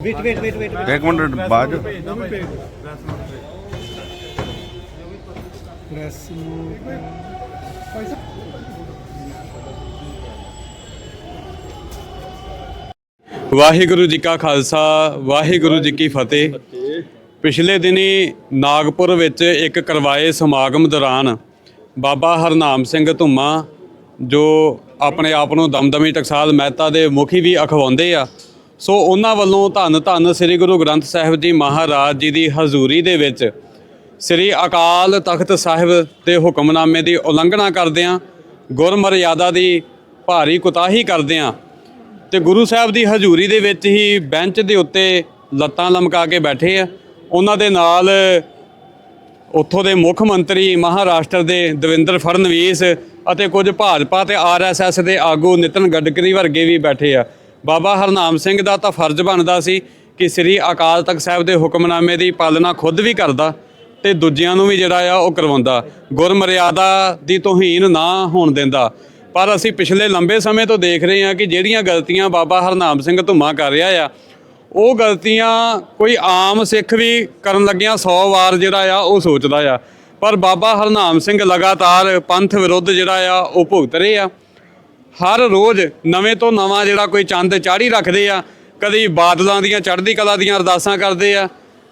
Wait wait wait wait ਇੱਕ minute ਬਾਅਦ ਚੋਂ। ਪ੍ਰੈਸ ਨੂੰ ਵਾਹਿਗੁਰੂ ਜੀ ਕਾ ਖਾਲਸਾ ਵਾਹਿਗੁਰੂ ਜੀ ਕੀ ਫਤਿਹ। ਪਿਛਲੇ ਦਿਨੀ ਨਾਗਪੁਰ ਵਿੱਚ ਇੱਕ ਕਰਵਾਏ ਸਮਾਗਮ ਦੌਰਾਨ ਬਾਬਾ ਹਰਨਾਮ ਸਿੰਘ ਧੁੰਮਾ ਜੋ ਆਪਣੇ ਆਪ ਨੂੰ ਦਮਦਮੀ ਟਕਸਾਲ ਮਹਿਤਾ ਦੇ ਮੁਖੀ ਵੀ ਅਖਵਾਉਂਦੇ ਆ ਸੋ ਉਹਨਾਂ ਵੱਲੋਂ ਧੰਨ ਧੰਨ ਸ੍ਰੀ ਗੁਰੂ ਗ੍ਰੰਥ ਸਾਹਿਬ ਜੀ ਮਹਾਰਾਜ ਜੀ ਦੀ ਹਜ਼ੂਰੀ ਦੇ ਵਿੱਚ ਸ੍ਰੀ ਅਕਾਲ ਤਖਤ ਸਾਹਿਬ ਦੇ ਹੁਕਮਨਾਮੇ ਦੀ ਉਲੰਘਣਾ ਕਰਦਿਆਂ ਗੁਰਮਰਿਆਦਾ ਦੀ ਭਾਰੀ ਕੁਤਾਹੀ ਕਰਦਿਆਂ ਤੇ ਗੁਰੂ ਸਾਹਿਬ ਦੀ ਹਜ਼ੂਰੀ ਦੇ ਵਿੱਚ ਹੀ ਬੈਂਚ ਦੇ ਉੱਤੇ ਲੱਤਾਂ ਲਮਕਾ ਕੇ ਬੈਠੇ ਆ। ਉਹਨਾਂ ਦੇ ਨਾਲ ਉੱਥੋਂ ਦੇ ਮੁੱਖ ਮੰਤਰੀ, ਮਹਾਰਾਸ਼ਟਰ ਦੇ ਦਵਿੰਦਰ ਫੜਨਵੀਸ ਅਤੇ ਕੁਝ ਭਾਜਪਾ ਤੇ ਆਰਐਸਐਸ ਦੇ ਆਗੂ ਨਿਤਨ ਗਡਕਰੀ ਵਰਗੇ ਵੀ ਬੈਠੇ ਆ। ਬਾਬਾ ਹਰਨਾਮ ਸਿੰਘ ਦਾ ਤਾਂ ਫਰਜ਼ ਬਣਦਾ ਸੀ ਕਿ ਸ੍ਰੀ ਅਕਾਲ ਤਖਤ ਸਾਹਿਬ ਦੇ ਹੁਕਮਨਾਮੇ ਦੀ ਪਾਲਣਾ ਖੁਦ ਵੀ ਕਰਦਾ ਤੇ ਦੂਜਿਆਂ ਨੂੰ ਵੀ ਜਿਹੜਾ ਆ ਉਹ ਕਰਵਾਉਂਦਾ। ਗੁਰਮਰਿਆਦਾ ਦੀ ਤੋਹੀਨ ਨਾ ਹੋਣ ਦਿੰਦਾ। ਪਰ ਅਸੀਂ ਪਿਛਲੇ ਲੰਬੇ ਸਮੇਂ ਤੋਂ ਦੇਖ ਰਹੇ ਹਾਂ ਕਿ ਜਿਹੜੀਆਂ ਗਲਤੀਆਂ ਬਾਬਾ ਹਰਨਾਮ ਸਿੰਘ ਧੁੰਮਾ ਕਰ ਰਿਹਾ ਆ, ਉਹ ਗਲਤੀਆਂ ਕੋਈ ਆਮ ਸਿੱਖ ਵੀ ਕਰਨ ਲੱਗਿਆ 100 ਵਾਰ ਜਿਹੜਾ ਆ ਉਹ ਸੋਚਦਾ ਆ। ਪਰ ਬਾਬਾ ਹਰਨਾਮ ਸਿੰਘ ਲਗਾਤਾਰ ਪੰਥ ਵਿਰੁੱਧ ਜਿਹੜਾ ਆ, ਉਹ ਭੁਗਤ ਰਹੇ ਆ। ਹਰ ਰੋਜ਼ ਨਵੇਂ ਤੋਂ ਨਵਾਂ ਜਿਹੜਾ ਕੋਈ ਚੰਦ ਚਾੜੀ ਰੱਖਦੇ ਆ ਕਦੀ ਬਾਦਲਾਂ ਦੀਆਂ ਚੜ੍ਹਦੀ ਕਲਾ ਦੀਆਂ ਅਰਦਾਸਾਂ ਕਰਦੇ ਆ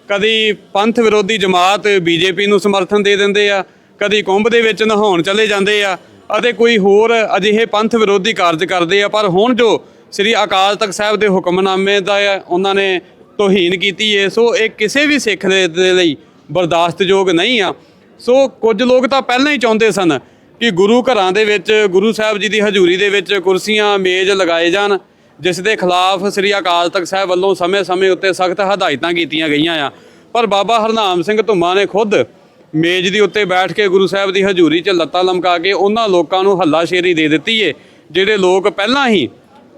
ਕਦੀ ਪੰਥ ਵਿਰੋਧੀ ਜਮਾਤ ਬੀਜੇਪੀ ਨੂੰ ਸਮਰਥਨ ਦੇ ਦਿੰਦੇ ਆ ਕਦੀ ਕੁੰਭ ਦੇ ਵਿੱਚ ਨਹਾਉਣ ਚਲੇ ਜਾਂਦੇ ਆ ਅਤੇ ਕੋਈ ਹੋਰ ਅਜਿਹੇ ਪੰਥ ਵਿਰੋਧੀ ਕਾਰਜ ਕਰਦੇ ਆ ਪਰ ਹੁਣ ਜੋ ਸ੍ਰੀ ਅਕਾਲ ਤਖਤ ਸਾਹਿਬ ਦੇ ਹੁਕਮਨਾਮੇ ਦਾ ਆ, ਉਹਨਾਂ ਨੇ ਤੋਹੀਨ ਕੀਤੀ ਏ ਸੋ ਇਹ ਕਿਸੇ ਵੀ ਸਿੱਖ ਦੇ ਲਈ ਬਰਦਾਸ਼ਤਯੋਗ ਨਹੀਂ ਆ। ਸੋ ਕੁਝ ਲੋਕ ਤਾਂ ਪਹਿਲਾਂ ਹੀ ਚਾਹੁੰਦੇ ਸਨ ਕਿ ਗੁਰੂ ਘਰਾਂ ਦੇ ਵਿੱਚ, ਗੁਰੂ ਸਾਹਿਬ ਜੀ ਦੀ ਹਜ਼ੂਰੀ ਦੇ ਵਿੱਚ ਕੁਰਸੀਆਂ, ਮੇਜ਼ ਲਗਾਏ ਜਾਣ, ਜਿਸ ਦੇ ਖਿਲਾਫ ਸ੍ਰੀ ਅਕਾਲ ਤਖਤ ਸਾਹਿਬ ਵੱਲੋਂ ਸਮੇਂ-ਸਮੇਂ ਉੱਤੇ ਸਖਤ ਹਦਾਇਤਾਂ ਕੀਤੀਆਂ ਗਈਆਂ ਆ। ਪਰ ਬਾਬਾ ਹਰਨਾਮ ਸਿੰਘ ਧੁੰਮਾ ਨੇ ਖੁਦ ਮੇਜ਼ ਦੀ ਉੱਤੇ ਬੈਠ ਕੇ ਗੁਰੂ ਸਾਹਿਬ ਦੀ ਹਜ਼ੂਰੀ 'ਚ ਲੱਤਾਂ ਲਮਕਾ ਕੇ ਉਹਨਾਂ ਲੋਕਾਂ ਨੂੰ ਹੱਲਾਸ਼ੇਰੀ ਦੇ ਦਿੱਤੀ ਏ, ਜਿਹੜੇ ਲੋਕ ਪਹਿਲਾਂ ਹੀ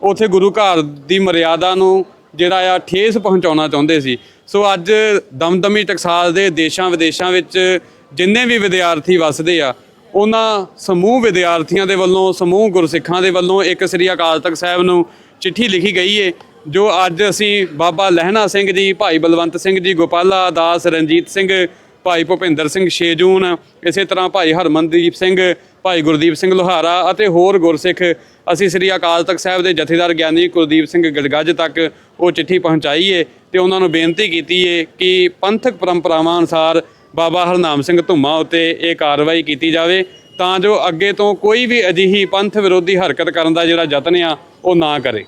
ਉਥੇ ਗੁਰੂ ਘਰ ਦੀ ਮਰਿਆਦਾ ਨੂੰ ਜਿਹੜਾ ਆ ਠੇਸ ਪਹੁੰਚਾਉਣਾ ਚਾਹੁੰਦੇ ਸੀ। ਸੋ ਅੱਜ ਦਮਦਮੀ ਟਕਸਾਲ ਦੇ ਦੇਸ਼ਾਂ ਵਿਦੇਸ਼ਾਂ ਵਿੱਚ ਜਿੰਨੇ ਵੀ ਵਿਦਿਆਰਥੀ ਵੱਸਦੇ ਆ ਉਹਨਾਂ ਸਮੂਹ ਵਿਦਿਆਰਥੀਆਂ ਦੇ ਵੱਲੋਂ, ਸਮੂਹ ਗੁਰਸਿੱਖਾਂ ਦੇ ਵੱਲੋਂ ਇੱਕ ਸ੍ਰੀ ਅਕਾਲ ਤਖਤ ਸਾਹਿਬ ਨੂੰ ਚਿੱਠੀ ਲਿਖੀ ਗਈ ਏ, ਜੋ ਅੱਜ ਅਸੀਂ ਬਾਬਾ ਲਹਿਣਾ ਸਿੰਘ ਜੀ, ਭਾਈ ਬਲਵੰਤ ਸਿੰਘ ਜੀ, ਗੋਪਾਲਾ ਦਾਸ ਰਣਜੀਤ ਸਿੰਘ, ਭਾਈ ਭੁਪਿੰਦਰ ਸਿੰਘ ਛੇਜੂਨ, ਇਸੇ ਤਰ੍ਹਾਂ ਭਾਈ ਹਰਮਨਦੀਪ ਸਿੰਘ, ਭਾਈ ਗੁਰਦੀਪ ਸਿੰਘ ਲੋਹਾਰਾ ਅਤੇ ਹੋਰ ਗੁਰਸਿੱਖ, ਅਸੀਂ ਸ੍ਰੀ ਅਕਾਲ ਤਖਤ ਸਾਹਿਬ ਦੇ ਜਥੇਦਾਰ ਗਿਆਨੀ ਕੁਲਦੀਪ ਸਿੰਘ ਗੜਗੱਜ ਤੱਕ ਉਹ ਚਿੱਠੀ ਪਹੁੰਚਾਈ ਏ ਤੇ ਉਹਨਾਂ ਨੂੰ ਬੇਨਤੀ ਕੀਤੀ ਏ ਕਿ ਪੰਥਕ ਪਰੰਪਰਾਵਾਂ ਅਨੁਸਾਰ ਬਾਬਾ ਹਰਨਾਮ ਸਿੰਘ ਧੁੰਮਾ ਉੱਤੇ ਇਹ ਕਾਰਵਾਈ ਕੀਤੀ ਜਾਵੇ, ਤਾਂ ਜੋ ਅੱਗੇ ਤੋਂ ਕੋਈ ਵੀ ਅਜਿਹੀ ਪੰਥ ਵਿਰੋਧੀ ਹਰਕਤ ਕਰਨ ਦਾ ਜਿਹੜਾ ਯਤਨ ਆ, ਉਹ ਨਾ ਕਰੇ।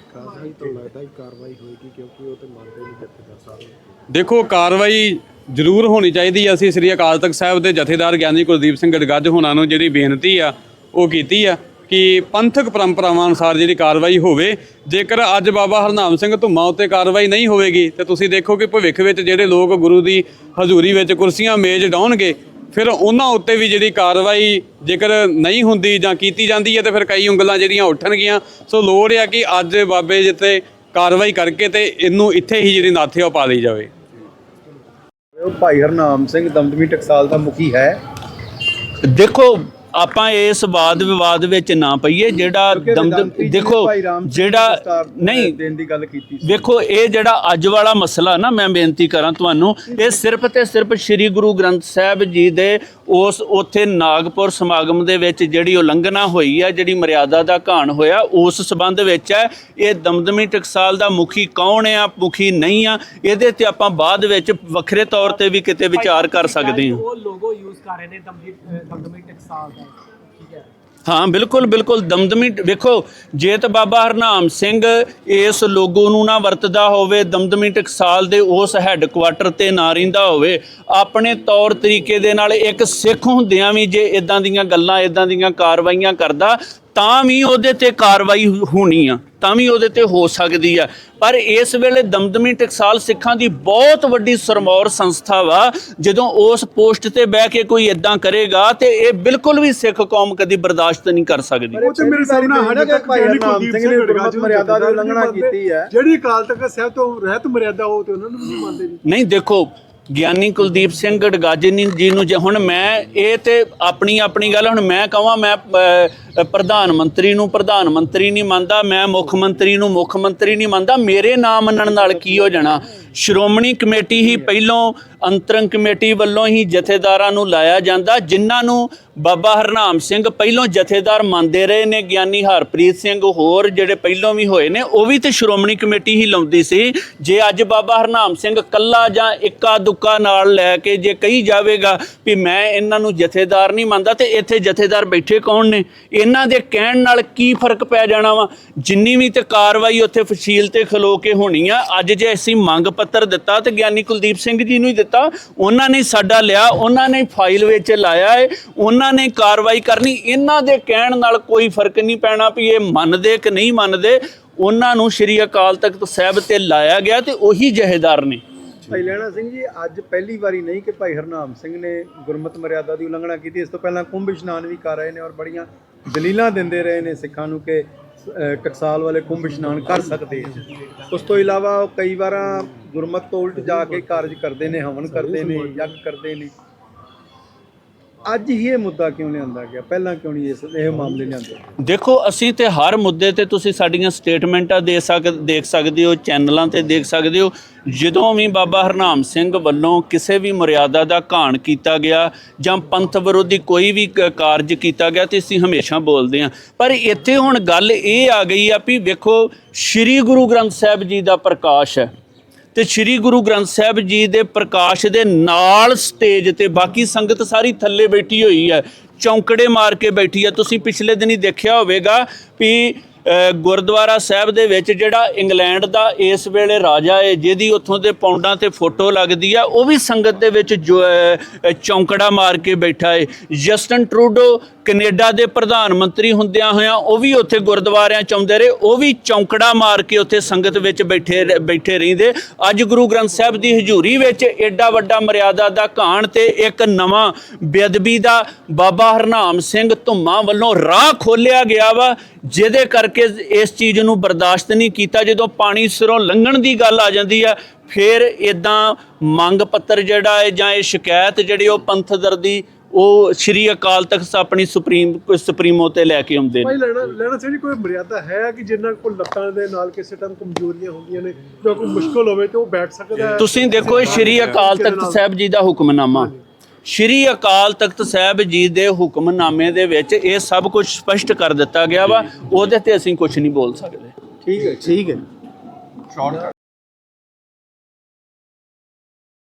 ਦੇਖੋ, ਕਾਰਵਾਈ ਜ਼ਰੂਰ ਹੋਣੀ ਚਾਹੀਦੀ ਹੈ ਅਸੀਂ ਸ੍ਰੀ ਅਕਾਲ ਤਖਤ ਸਾਹਿਬ ਦੇ ਜਥੇਦਾਰ ਗਿਆਨੀ ਕੁਲਦੀਪ ਸਿੰਘ ਗੜਗੱਜ ਹੋਣਾ ਨੂੰ ਜਿਹੜੀ ਬੇਨਤੀ ਆ, ਉਹ ਕੀਤੀ ਆ। ਕਿ ਪੰਥਕ ਪਰੰਪਰਾਵਾਂ ਅਨੁਸਾਰ ਜਿਹੜੀ ਕਾਰਵਾਈ ਹੋਵੇ ਜੇਕਰ ਅੱਜ ਬਾਬਾ ਹਰਨਾਮ ਸਿੰਘ ਧੁੰਮਾ ਉੱਤੇ ਕਾਰਵਾਈ ਨਹੀਂ ਹੋਵੇਗੀ ਤੇ ਤੁਸੀਂ ਦੇਖੋ ਕਿ ਭਵਿੱਖ ਵਿੱਚ ਜਿਹੜੇ ਲੋਕ ਗੁਰੂ ਦੀ ਹਜ਼ੂਰੀ ਵਿੱਚ ਕੁਰਸੀਆਂ ਮੇਜ਼ ਡਾਉਣਗੇ ਫਿਰ ਉਹਨਾਂ ਉੱਤੇ ਵੀ ਜਿਹੜੀ ਕਾਰਵਾਈ ਜੇਕਰ ਨਹੀਂ ਹੁੰਦੀ ਜਾਂ ਕੀਤੀ ਜਾਂਦੀ ਹੈ ਤੇ ਫਿਰ ਕਈ ਉਂਗਲਾਂ ਜਿਹੜੀਆਂ ਉੱਠਣਗੀਆਂ। ਸੋ ਲੋੜ ਆ ਕਿ ਅੱਜ ਬਾਬੇ ਜਿੱਤੇ ਕਾਰਵਾਈ ਕਰਕੇ ਤੇ ਇਹਨੂੰ ਇੱਥੇ ਹੀ ਜਿਹੜੀ ਨਾਥੇ ਉਹ ਪਾ ਲਈ ਜਾਵੇ। ਉਹ ਭਾਈ ਹਰਨਾਮ ਸਿੰਘ ਦਮਦਮੀ ਟਕਸਾਲ ਦਾ ਮੁਖੀ ਹੈ। ਦੇਖੋ ਆਪਾਂ ਇਸ ਵਾਦ ਵਿਵਾਦ ਵਿੱਚ ਨਾ ਪਈਏ ਜਿਹੜਾ ਦਮਦਮ ਦੇਖੋ ਜਿਹੜਾ ਨਹੀਂ। ਦੇਣ ਦੀ ਗੱਲ ਕੀਤੀ ਸੀ। ਦੇਖੋ ਇਹ ਜਿਹੜਾ ਅੱਜ ਵਾਲਾ ਮਸਲਾ ਨਾ ਮੈਂ ਬੇਨਤੀ ਕਰਾਂ ਤੁਹਾਨੂੰ ਇਹ ਸਿਰਫ ਤੇ ਸਿਰਫ ਸ੍ਰੀ ਗੁਰੂ ਗ੍ਰੰਥ ਸਾਹਿਬ ਜੀ ਦੇ ਉਸ ਉੱਥੇ ਨਾਗਪੁਰ ਸਮਾਗਮ ਦੇ ਵਿੱਚ ਜਿਹੜੀ ਉਲੰਘਣਾ ਹੋਈ ਹੈ ਜਿਹੜੀ ਮਰਿਆਦਾ ਦਾ ਘਾਣ ਹੋਇਆ ਉਸ ਸਬੰਧ ਵਿੱਚ ਹੈ। ਇਹ ਦਮਦਮੀ ਟਕਸਾਲ ਦਾ ਮੁਖੀ ਕੌਣ ਆ ਮੁਖੀ ਨਹੀਂ ਆ ਇਹਦੇ ਤੇ ਆਪਾਂ ਬਾਅਦ ਵਿੱਚ ਵੱਖਰੇ ਤੌਰ ਤੇ ਵੀ ਕਿਤੇ ਵਿਚਾਰ ਕਰ ਸਕਦੇ ਹਾਂ। ਉਹ ਲੋਗੋ ਯੂਜ਼ ਕਰ ਰਹੇ ਨੇ ਦਮਦੀ ਦਮਦਮੀ ਟੈਕਸਾਲ ਹਾਂ, ਬਿਲਕੁਲ ਬਿਲਕੁਲ, ਦਮਦਮੀ ਵੇਖੋ ਜੇ ਤਾਂ ਬਾਬਾ ਹਰਨਾਮ ਸਿੰਘ ਇਸ ਲੋਗੋ ਨੂੰ ਨਾ ਵਰਤਦਾ ਹੋਵੇ, ਦਮਦਮੀ ਟਕਸਾਲ ਦੇ ਉਸ ਹੈੱਡਕੁਆਟਰ ਤੇ ਨਾ ਰਹਿੰਦਾ ਹੋਵੇ। ਆਪਣੇ ਤੌਰ ਤਰੀਕੇ ਦੇ ਨਾਲ ਇੱਕ ਸਿੱਖ ਹੁੰਦਿਆਂ ਵੀ ਜੇ ਇਦਾਂ ਦੀਆਂ ਗੱਲਾਂ ਇਦਾਂ ਦੀਆਂ ਕਾਰਵਾਈਆਂ ਕਰਦਾ ਤਾਂ ਵੀ ਉਹਦੇ ਤੇ ਕਾਰਵਾਈ ਹੋਣੀ ਆ ਤਾਂ ਵੀ ਉਹਦੇ ਤੇ ਹੋ ਸਕਦੀ ਆ। ਪਰ ਇਸ ਵੇਲੇ ਦਮਦਮੀ ਟਕਸਾਲ ਸਿੱਖਾਂ ਦੀ ਬਹੁਤ ਵੱਡੀ ਸਰਮੌਰ ਸੰਸਥਾ ਵਾ ਜਦੋਂ ਉਸ ਪੋਸਟ ਤੇ ਬਹਿ ਕੇ ਕੋਈ ਇਦਾਂ ਕਰੇਗਾ ਤੇ ਇਹ ਬਿਲਕੁਲ ਵੀ ਸਿੱਖ ਕੌਮ ਕਦੀ ਬਰਦਾਸ਼ਤ ਨਹੀਂ ਕਰ ਸਕਦੀ। ਉਹ ਤੇ ਮੇਰੇ ਸਾਹਮਣੇ ਹੜਾ ਕਿ ਭਾਈ ਹਰਨਾਮ ਸਿੰਘ ਨੇ ਗੁਰਮਤ ਮਰਿਆਦਾ ਦੀ ਉਲੰਘਣਾ ਕੀਤੀ ਹੈ। ਜਿਹੜੀ ਅਕਾਲ ਤਖਤ ਸਾਹਿਬ ਤੋਂ ਰਹਿਤ ਮਰਿਆਦਾ ਹੋ ਤੇ ਉਹਨਾਂ ਨੂੰ ਵੀ ਨਹੀਂ ਮੰਨਦੇ ਜੀ। ਨਹੀਂ ਦੇਖੋ ਗਿਆਨੀ ਕੁਲਦੀਪ ਸਿੰਘ ਗੜਗਾਜਨੀ ਜੀ ਨੂੰ ਜੇ ਹੁਣ ਮੈਂ ਇਹ ਤੇ ਆਪਣੀ ਆਪਣੀ ਗੱਲ, ਹੁਣ ਮੈਂ ਕਹਾਂ, ਮੈਂ ਪ੍ਰਧਾਨ ਮੰਤਰੀ ਨੂੰ ਪ੍ਰਧਾਨ ਮੰਤਰੀ ਨਹੀਂ ਮੰਨਦਾ, ਮੈਂ ਮੁੱਖ ਮੰਤਰੀ ਨੂੰ ਮੁੱਖ ਮੰਤਰੀ ਨਹੀਂ ਮੰਨਦਾ, ਮੇਰੇ ਨਾਮ ਮੰਨਣ ਨਾਲ ਕੀ ਹੋ ਜਾਣਾ? ਸ਼੍ਰੋਮਣੀ ਕਮੇਟੀ ਹੀ ਪਹਿਲੋਂ ਅੰਤਰੰਗ ਕਮੇਟੀ ਵੱਲੋਂ ਹੀ ਜਥੇਦਾਰਾਂ ਨੂੰ ਲਾਇਆ ਜਾਂਦਾ, ਜਿਨ੍ਹਾਂ ਨੂੰ ਬਾਬਾ ਹਰਨਾਮ ਸਿੰਘ ਪਹਿਲੋਂ ਜਥੇਦਾਰ ਮੰਨਦੇ ਰਹੇ ਨੇ, ਗਿਆਨੀ ਹਰਪ੍ਰੀਤ ਸਿੰਘ ਹੋਰ ਜਿਹੜੇ ਪਹਿਲੋਂ ਵੀ ਹੋਏ ਨੇ, ਉਹ ਵੀ ਤੇ ਸ਼੍ਰੋਮਣੀ ਕਮੇਟੀ ਹੀ ਲਾਉਂਦੀ ਸੀ। ਜੇ ਅੱਜ ਬਾਬਾ ਹਰਨਾਮ ਸਿੰਘ ਕੱਲਾ ਜਾਂ ਇੱਕਾ ਦੁੱਕਾ ਨਾਲ ਲੈ ਕੇ ਜੇ ਕਹੀ ਜਾਵੇਗਾ ਵੀ ਮੈਂ ਇਹਨਾਂ ਨੂੰ ਜਥੇਦਾਰ ਨਹੀਂ ਮੰਨਦਾ, ਤੇ ਇੱਥੇ ਜਥੇਦਾਰ ਬੈਠੇ ਕੌਣ ਨੇ? ਇਹਨਾਂ ਦੇ ਕਹਿਣ ਨਾਲ ਕੀ ਫ਼ਰਕ ਪੈ ਜਾਣਾ ਵਾ? ਜਿੰਨੀ ਵੀ ਤੇ ਕਾਰਵਾਈ ਉੱਥੇ ਫਸੀਲ ਤੇ ਖਲੋ ਕੇ ਹੋਣੀ ਆ, ਅੱਜ ਜੇ ਅਸੀਂ ਮੰਗ ਪੱਤਰ ਦਿੱਤਾ ਤੇ ਗਿਆਨੀ ਕੁਲਦੀਪ ਸਿੰਘ ਜੀ ਨੂੰ ਹੀ ਦਿੱਤਾ। ਉਹਨਾਂ ਨੇ ਸਾਡਾ ਲਿਆ, ਉਹਨਾਂ ਨੇ ਫਾਈਲ ਵਿੱਚ ਲਾਇਆ ਹੈ ਉਹਨਾਂ ਨੇ ਕਾਰਵਾਈ ਕਰਨੀ। ਇਹਨਾਂ ਦੇ ਕਹਿਣ ਨਾਲ ਕੋਈ ਫ਼ਰਕ ਨਹੀਂ ਪੈਣਾ ਵੀ ਇਹ ਮੰਨਦੇ ਕਿ ਨਹੀਂ ਮੰਨਦੇ। ਉਹਨਾਂ ਨੂੰ ਸ਼੍ਰੀ ਅਕਾਲ ਤਖਤ ਸਾਹਿਬ ਤੇ ਲਾਇਆ ਗਿਆ ਤੇ ਉਹੀ ਜਹੇਦਾਰ ਨੇ। ਭਾਈ ਲੈਣਾ ਸਿੰਘ ਜੀ ਅੱਜ ਪਹਿਲੀ ਵਾਰੀ ਨਹੀਂ ਕਿ ਭਾਈ ਹਰਨਾਮ ਸਿੰਘ ਨੇ ਗੁਰਮਤ ਮਰਿਆਦਾ ਦੀ ਉਲੰਘਣਾ ਕੀਤੀ। ਇਸ ਤੋਂ ਪਹਿਲਾਂ ਕੁੰਭ ਇਸ਼ਨਾਨ ਵੀ ਕਰ ਰਹੇ ਨੇ ਔਰ ਬੜੀਆਂ ਦਲੀਲਾਂ ਦਿੰਦੇ ਰਹੇ ਨੇ ਸਿੱਖਾਂ ਨੂੰ ਕਿ ਟਕਸਾਲ ਵਾਲੇ ਕੁੰਭ ਇਸ਼ਨਾਨ ਕਰ ਸਕਦੇ ਆ। ਉਸ ਤੋਂ ਇਲਾਵਾ ਉਹ ਕਈ ਵਾਰਾਂ ਗੁਰਮਤ ਤੋਂ ਉਲਟ ਜਾ ਕੇ ਕਾਰਜ ਕਰਦੇ ਨੇ ਹਵਨ ਕਰਦੇ ਨੇ ਯੱਗ ਕਰਦੇ ਨੇ। ਅੱਜ ਹੀ ਇਹ ਮੁੱਦਾ ਕਿਉਂ ਲਿਆਂਦਾ ਗਿਆ? ਪਹਿਲਾਂ ਕਿਉਂ ਨਹੀਂ ਇਸ ਇਹ ਮਾਮਲੇ ਲਿਆਂਦੇ? ਦੇਖੋ, ਅਸੀਂ ਤੇ ਹਰ ਮੁੱਦੇ ਤੇ ਤੁਸੀਂ ਸਾਡੀਆਂ ਸਟੇਟਮੈਂਟਾਂ ਦੇ ਸਕ ਦੇਖ ਸਕਦੇ ਹੋ, ਚੈਨਲਾਂ ਤੇ ਦੇਖ ਸਕਦੇ ਹੋ। ਜਦੋਂ ਵੀ ਬਾਬਾ ਹਰਨਾਮ ਸਿੰਘ ਵੱਲੋਂ ਕਿਸੇ ਵੀ ਮਰਿਆਦਾ ਦਾ ਘਾਣ ਕੀਤਾ ਗਿਆ ਜਾਂ ਪੰਥ ਵਿਰੋਧੀ ਕੋਈ ਵੀ ਕਾਰਜ ਕੀਤਾ ਗਿਆ ਤੇ ਅਸੀਂ ਹਮੇਸ਼ਾ ਬੋਲਦੇ ਹਾਂ। ਪਰ ਇੱਥੇ ਹੁਣ ਗੱਲ ਇਹ ਆ ਗਈ ਆ ਵੀ ਵੇਖੋ, ਸ੍ਰੀ ਗੁਰੂ ਗ੍ਰੰਥ ਸਾਹਿਬ ਜੀ ਦਾ ਪ੍ਰਕਾਸ਼ ਹੈ। ਤੇ ਸ੍ਰੀ ਗੁਰੂ ਗ੍ਰੰਥ ਸਾਹਿਬ ਜੀ ਦੇ ਪ੍ਰਕਾਸ਼ ਦੇ ਨਾਲ ਸਟੇਜ ਤੇ ਬਾਕੀ ਸੰਗਤ ਸਾਰੀ ਥੱਲੇ ਬੈਠੀ ਹੋਈ ਹੈ। ਚੌਂਕੜੇ ਮਾਰ ਕੇ ਬੈਠੀ ਹੈ। ਤੁਸੀਂ ਪਿਛਲੇ ਦਿਨੀ ਦੇਖਿਆ ਹੋਵੇਗਾ ਵੀ ਗੁਰਦੁਆਰਾ ਸਾਹਿਬ ਦੇ ਵਿੱਚ ਜਿਹੜਾ ਇੰਗਲੈਂਡ ਦਾ ਇਸ ਵੇਲੇ ਰਾਜਾ ਹੈ ਜਿਹਦੀ ਉੱਥੋਂ ਦੇ ਪੌਂਡਾਂ ਤੇ ਫੋਟੋ ਲੱਗਦੀ ਆ ਉਹ ਵੀ ਸੰਗਤ ਦੇ ਵਿੱਚ ਜੋ, ਚੌਂਕੜਾ ਮਾਰ ਕੇ ਬੈਠਾ ਹੈ। ਜਸਟਨ ਟਰੂਡੋ ਕੈਨੇਡਾ ਦੇ ਪ੍ਰਧਾਨ ਮੰਤਰੀ ਹੁੰਦਿਆਂ ਹੋਇਆਂ ਉਹ ਵੀ ਉੱਥੇ ਗੁਰਦੁਆਰਿਆਂ ਚ ਆਉਂਦੇ ਰਹੇ, ਉਹ ਵੀ ਚੌਂਕੜਾ ਮਾਰ ਕੇ ਉੱਥੇ ਸੰਗਤ ਵਿੱਚ ਬੈਠੇ ਬੈਠੇ ਰਹਿੰਦੇ। ਅੱਜ ਗੁਰੂ ਗ੍ਰੰਥ ਸਾਹਿਬ ਦੀ ਹਜ਼ੂਰੀ ਵਿੱਚ ਏਡਾ ਵੱਡਾ ਮਰਿਆਦਾ ਦਾ ਘਾਣ ਤੇ ਇੱਕ ਨਵਾਂ ਬੇਅਦਬੀ ਦਾ ਬਾਬਾ ਹਰਨਾਮ ਸਿੰਘ ਧੁੰਮਾ ਵੱਲੋਂ ਰਾਹ ਖੋਲਿਆ ਗਿਆ ਵਾ, ਜਿਹਦੇ ਕਰਕੇ ਇਸ ਚੀਜ਼ ਨੂੰ ਬਰਦਾਸ਼ਤ ਨਹੀਂ ਕੀਤਾ। ਜਦੋਂ ਪਾਣੀ ਸਿਰੋਂ ਲੰਘਣ ਦੀ ਗੱਲ ਆ ਜਾਂਦੀ ਆ, ਫਿਰ ਇਦਾਂ ਮੰਗ ਪੱਤਰ ਜਿਹੜਾ ਹੈ ਜਾਂ ਇਹ ਸ਼ਿਕਾਇਤ ਜਿਹੜੀ ਉਹ ਪੰਥ ਦਰਦੀ ਉਹ ਸ਼੍ਰੀ ਅਕਾਲ ਤਖਤ ਆਪਣੀ ਸੁਪਰੀਮ ਸੁਪਰੀਮੋ ਤੇ ਲੈ ਕੇ ਆਉਂਦੇ ਨੇ। ਭਾਈ ਲੈਣਾ ਲੈਣਾ ਸਿੰਘ ਜੀ ਕੋਈ ਮਰਿਆਦਾ ਹੈ ਕਿ ਜਿੰਨਾਂ ਕੋਲ ਲੱਤਾਂ ਦੇ ਨਾਲ ਕਿਸੇ ਟਾਈਮ ਕਮਜ਼ੋਰੀਆਂ ਹੁੰਦੀਆਂ ਨੇ ਜਾਂ ਕੋਈ ਮੁਸ਼ਕਲ ਹੋਵੇ ਤੇ ਉਹ ਬੈਠ ਸਕਦਾ ਹੈ? ਤੁਸੀਂ ਦੇਖੋ ਇਹ ਸ਼੍ਰੀ ਅਕਾਲ ਤਖਤ ਸਾਹਿਬ ਜੀ ਦਾ ਹੁਕਮਨਾਮਾ। ਸ਼੍ਰੀ ਅਕਾਲ ਤਖਤ ਸਾਹਿਬ ਜੀ ਦੇ ਹੁਕਮਨਾਮੇ ਦੇ ਵਿੱਚ ਇਹ ਸਭ ਕੁਝ ਸਪਸ਼ਟ ਕਰ ਦਿੱਤਾ ਗਿਆ ਵਾ ਉਹਦੇ ਤੇ ਅਸੀਂ ਕੁਝ ਨਹੀਂ ਬੋਲ ਸਕਦੇ। ਠੀਕ ਹੈ ਠੀਕ ਹੈ।